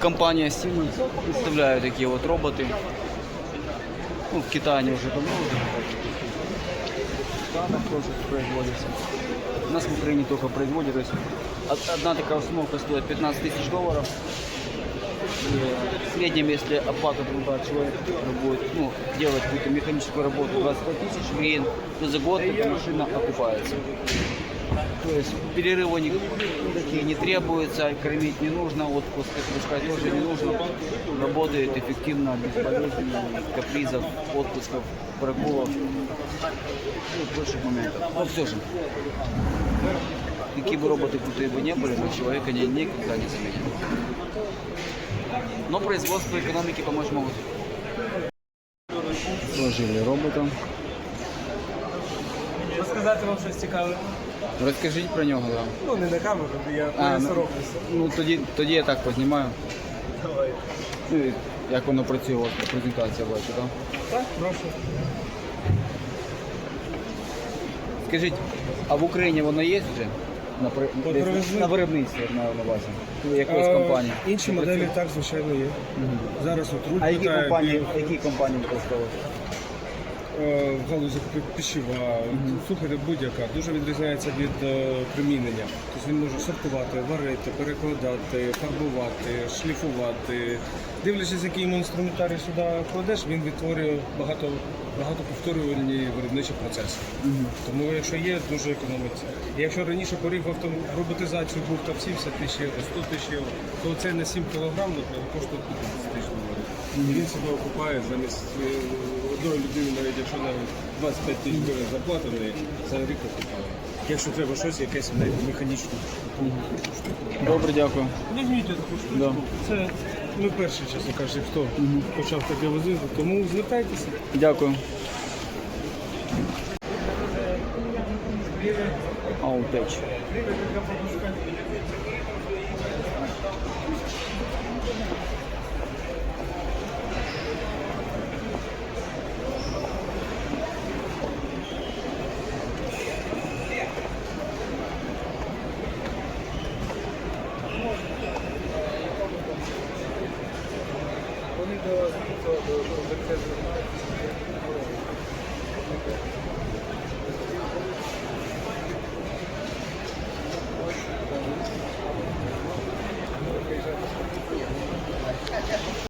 компания Siemens представляет такие вот роботы. Ну, в Китае они уже давно уже. Тоже. У нас в Украине только производят. То есть од- одна такая установка стоит 15 тысяч долларов. И в среднем, если оплата труда человек будет ну, делать какую-то механическую работу 25 тысяч гривен, то за год эта машина окупается. То есть перерывы никакие не требуется, кормить не нужно, отпуск отпускать тоже не нужно. Работает эффективно, без болезней, капризов, отпусков, прогулов и прочих моментов. Но все же, какие бы роботы крутые бы не были, но человека они никогда не заметят. Но производство экономики помочь могут. Сложили робота. Розказати вам щось цікаве. Розкажіть про нього. Да. Ну, не на камеру, я А, не ну, соромлюся. ну тоді, тоді я так познімаю. Давай. Ну, і як воно працює, презентація бачу, так? Так, прошу. Скажіть, а в Україні воно є вже? На, при- десь привезли. на виробництві на, на базі? Ну, якоїсь Е, компанії? Інші моделі так, звичайно, є. Зараз от руль А які питає, компанії, які компанії використовують? Е, в галузі пищева, слухайте, будь-яка, дуже відрізняється від е, примінення. Тобто він може сортувати, варити, перекладати, фарбувати, шліфувати. Дивлячись, який йому інструментарій сюди кладеш, він відтворює багато, багато повторювальні виробничі процеси. Тому якщо є, дуже економиться. І якщо раніше поріг в роботизацію був там 70 тисяч євро, 100 тисяч євро, то це на 7 кілограм наприклад, коштує 50 тисяч доларів. І він себе окупає замість е, одної людини, навіть якщо навіть 25 тисяч гривень зарплати за рік окупає. Якщо треба щось, якесь навіть механічне. Добре, дякую. Візьміть таку штучку. Да. Це ми перші, чесно кажучи, хто почав таке возити, тому звертайтеся. Дякую. Аутеч. need the, the, the, the, the, the, the